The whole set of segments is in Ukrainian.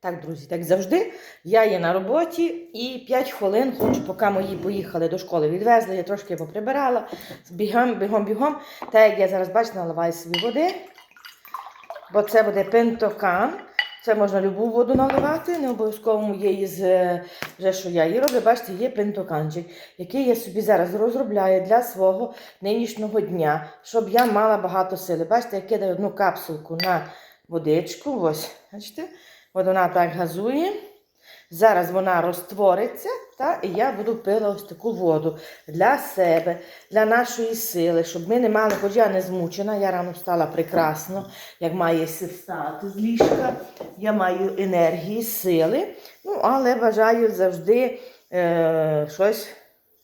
Так, друзі, так завжди. Я є на роботі і 5 хвилин хочу, поки мої поїхали до школи, відвезли, я трошки поприбирала. Бігом, бігом, бігом. Так як я зараз бачите, наливаю собі води. Бо це буде пентокан. Це можна любу воду наливати, не обов'язково є із е, вже що я її роблю. Бачите, є пентоканчик, який я собі зараз розробляю для свого нинішнього дня, щоб я мала багато сили. Бачите, я кидаю одну капсулку на водичку. Ось, бачите, от вона так газує. Зараз вона розтвориться, та, і я буду пила ось таку воду для себе, для нашої сили, щоб ми не мали, хоч я не змучена, я рано встала прекрасно, як має встати з ліжка, я маю енергії, сили, ну, але бажаю завжди е, щось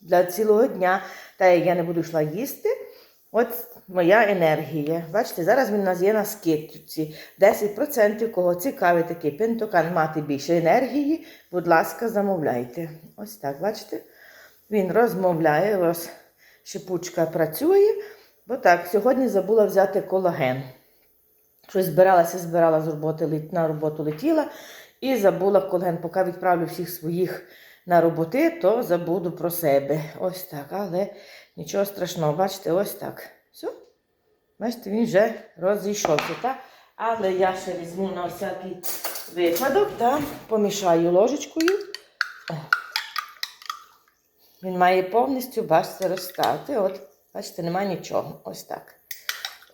для цілого дня. Та як я не буду йшла їсти, от моя енергія. Бачите, зараз він нас є на скидці. 10% кого цікавий такий пентокан мати більше енергії, будь ласка, замовляйте. Ось так, бачите? Він розмовляє, ось шипучка працює. Бо так, сьогодні забула взяти колаген. Щось збиралася, збирала з роботи, на роботу летіла і забула колаген. Поки відправлю всіх своїх на роботи, то забуду про себе. Ось так. Але нічого страшного, бачите, ось так. Все. Бачите, він вже розійшовся. Так? Але я ще візьму на всякий випадок, так? помішаю ложечкою. Він має повністю, бачите, розстати. От, бачите, немає нічого. Ось так.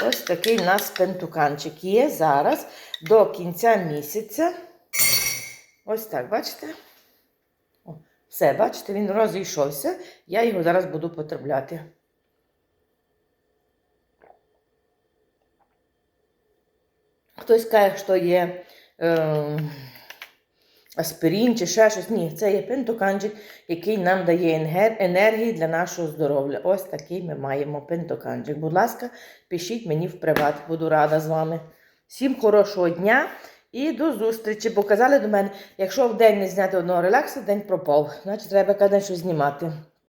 Ось такий у нас пентуканчик є зараз до кінця місяця. Ось так, бачите? Все, бачите, він розійшовся. Я його зараз буду потрапляти. Хтось каже, що є е, аспірин чи ще щось. Ні, це є пентоканчик, який нам дає енергії для нашого здоров'я. Ось такий ми маємо пентоканчик. Будь ласка, пишіть мені в приват, буду рада з вами. Всім хорошого дня і до зустрічі. Бо казали до мене, якщо в день не зняти одного релаксу, день пропав. Значить, треба кожен щось знімати.